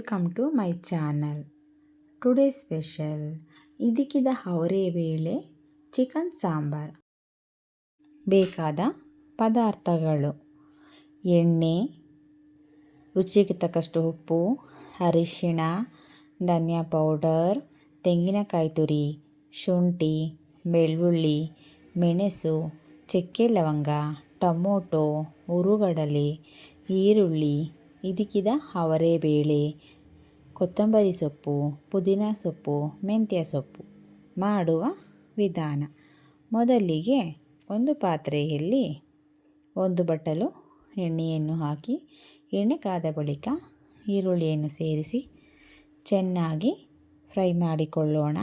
Welcome to my channel today special ಇದಕ್ಕಿದ ಅವರೇ ಬೇಳೆ chicken sambar. ಬೇಕಾದ ಪದಾರ್ಥಗಳು. ಎಣ್ಣೆ, ರುಚಿಗೆ ತಕ್ಕಷ್ಟು ಉಪ್ಪು, ಅರಿಶಿಣ, ಧನಿಯಾ ಪೌಡರ್, ತೆಂಗಿನಕಾಯಿ ತುರಿ, ಶುಂಠಿ, ಬೆಳ್ಳುಳ್ಳಿ, ಮೆಣಸು, ಚಕ್ಕೆ ಲವಂಗ, ಟೊಮೊಟೊ ಹುರುಗಡಲೆ ಈರುಳ್ಳಿ, ಇದಕ್ಕಿದ ಬೇಳೆ ಕೊತ್ತಂಬರಿ ಸೊಪ್ಪು, ಪುದೀನ ಸೊಪ್ಪು, ಮೆಂತ್ಯ ಸೊಪ್ಪು ಮಾಡುವ ವಿಧಾನ. ಮೊದಲಿಗೆ ಒಂದು ಪಾತ್ರೆಯಲ್ಲಿ ಒಂದು ಬಟ್ಟಲು, ಎಣ್ಣೆಯನ್ನು ಹಾಕಿ, ಎಣ್ಣೆ ಕಾದ ಬಳಿಕ ಈರುಳ್ಳಿಯನ್ನು ಸೇರಿಸಿ ಚೆನ್ನಾಗಿ ಫ್ರೈ ಮಾಡಿಕೊಳ್ಳೋಣ.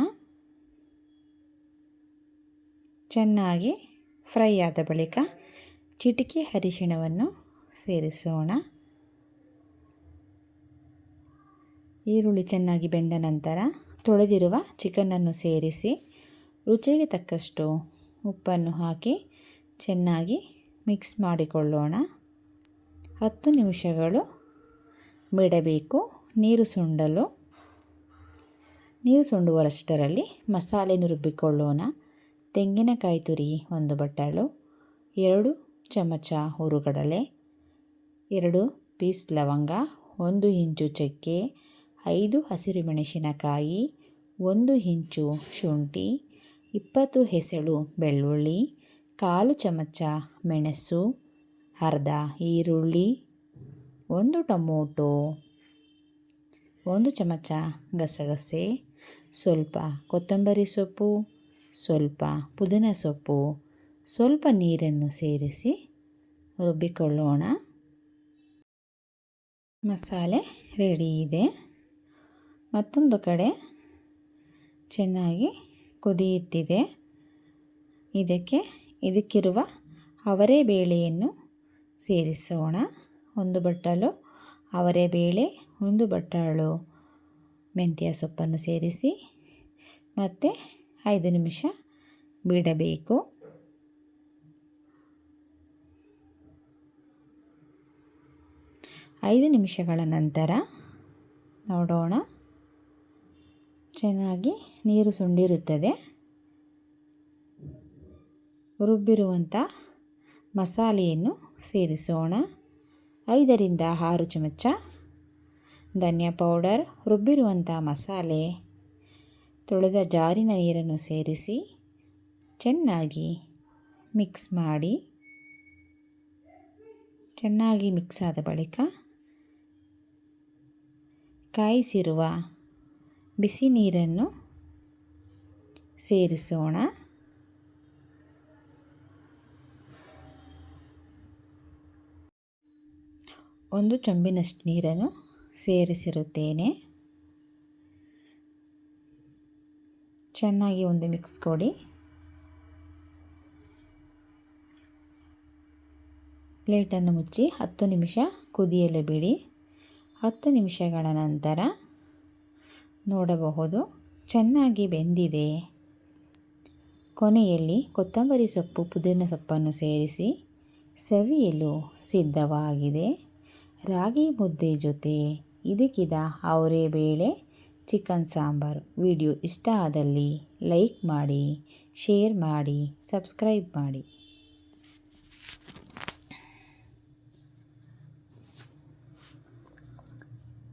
ಚೆನ್ನಾಗಿ ಫ್ರೈ ಆದ ಬಳಿಕ ಚಿಟಿಕೆ ಅರಿಶಿಣವನ್ನು ಸೇರಿಸೋಣ. ಈರುಳ್ಳಿ ಚೆನ್ನಾಗಿ ಬೆಂದ ನಂತರ ತೊಳೆದಿರುವ ಚಿಕನನ್ನು ಸೇರಿಸಿ, ರುಚಿಗೆ ತಕ್ಕಷ್ಟು ಉಪ್ಪನ್ನು ಹಾಕಿ ಚೆನ್ನಾಗಿ ಮಿಕ್ಸ್ ಮಾಡಿಕೊಳ್ಳೋಣ. ಹತ್ತು ನಿಮಿಷಗಳು ಬಿಡಬೇಕು ನೀರು ಸುಂಡಲು, ನೀರು ಸುಂಡುವರಷ್ಟರಲ್ಲಿ ಮಸಾಲೆಯನ್ನು ರುಬ್ಬಿಕೊಳ್ಳೋಣ ತೆಂಗಿನಕಾಯಿ ತುರಿ ಒಂದು ಬಟ್ಟಲು, ಎರಡು ಚಮಚ ಹುರುಗಡಲೆ, ಎರಡು ಪೀಸ್ ಲವಂಗ, ಒಂದು ಇಂಚು ಚಕ್ಕೆ ಐದು ಹಸಿರು ಮೆಣಸಿನಕಾಯಿ, ಒಂದು ಇಂಚು ಶುಂಠಿ, ಇಪ್ಪತ್ತು ಹೆಸಳು ಬೆಳ್ಳುಳ್ಳಿ, ಕಾಲು ಚಮಚ ಮೆಣಸು, ಅರ್ಧ ಈರುಳ್ಳಿ, ಒಂದು ಟೊಮೊಟೊ, ಒಂದು ಚಮಚ ಗಸಗಸೆ, ಸ್ವಲ್ಪ ಕೊತ್ತಂಬರಿ ಸೊಪ್ಪು, ಸ್ವಲ್ಪ ಪುದೀನ ಸೊಪ್ಪು, ಸ್ವಲ್ಪ ನೀರನ್ನು ಸೇರಿಸಿ ರುಬ್ಬಿಕೊಳ್ಳೋಣ. ಮಸಾಲೆ ರೆಡಿ ಇದೆ. ಮತ್ತೊಂದು ಕಡೆ ಚೆನ್ನಾಗಿ ಕುದಿಯುತ್ತಿದೆ. ಇದಕ್ಕೆ ಇದಕ್ಕಿರುವ ಅವರೇ ಬೇಳೆಯನ್ನು ಸೇರಿಸೋಣ. ಒಂದು ಬಟ್ಟಲು, ಅವರೇ ಬೇಳೆ, ಒಂದು ಬಟ್ಟಲು. ಮೆಂತ್ಯ ಸೊಪ್ಪನ್ನು ಸೇರಿಸಿ ಮತ್ತೆ ಐದು ನಿಮಿಷ ಬಿಡಬೇಕು. ಐದು ನಿಮಿಷಗಳ ನಂತರ ನೋಡೋಣ. ಚೆನ್ನಾಗಿ ನೀರು ಸುಂಡಿರುತ್ತದೆ. ರುಬ್ಬಿರುವಂಥ ಮಸಾಲೆಯನ್ನು ಸೇರಿಸೋಣ. ಐದರಿಂದ ಆರು ಚಮಚ ಧನಿಯಾ ಪೌಡರ್, ರುಬ್ಬಿರುವಂಥ ಮಸಾಲೆ, ತೊಳೆದ ಜಾರಿನ ನೀರನ್ನು ಸೇರಿಸಿ ಚೆನ್ನಾಗಿ ಮಿಕ್ಸ್ ಮಾಡಿ, ಚೆನ್ನಾಗಿ ಮಿಕ್ಸ್ ಆದ ಬಳಿಕ ಕಾಯಿಸಿರುವ ಬಿಸಿ ನೀರನ್ನು ಸೇರಿಸೋಣ. ಒಂದು ಚೊಂಬಿನಷ್ಟು ನೀರನ್ನು ಸೇರಿಸಿರುತ್ತೇನೆ. ಚೆನ್ನಾಗಿ ಒಂದು ಮಿಕ್ಸ್ ಕೊಡಿ. ಪ್ಲೇಟನ್ನು ಮುಚ್ಚಿ ಹತ್ತು ನಿಮಿಷ ಕುದಿಯಲು ಬಿಡಿ. ಹತ್ತು ನಿಮಿಷಗಳ ನಂತರ ನೋಡಬಹುದು. ಚೆನ್ನಾಗಿ ಬೆಂದಿದೆ. ಕೊನೆಯಲ್ಲಿ ಕೊತ್ತಂಬರಿ ಸೊಪ್ಪು, ಪುದೀನ ಸೊಪ್ಪನ್ನು ಸೇರಿಸಿ ಸವಿಯಲು ಸಿದ್ಧವಾಗಿದೆ. ರಾಗಿ ಮುದ್ದೆ ಜೊತೆ ಇದಕ್ಕಿದ ಅವರೇ ಬೇಳೆ, ಚಿಕನ್ ಸಾಂಬಾರು. ವಿಡಿಯೋ ಇಷ್ಟ ಆದಲ್ಲಿ ಲೈಕ್ ಮಾಡಿ, ಶೇರ್ ಮಾಡಿ, ಸಬ್ಸ್ಕ್ರೈಬ್ ಮಾಡಿ.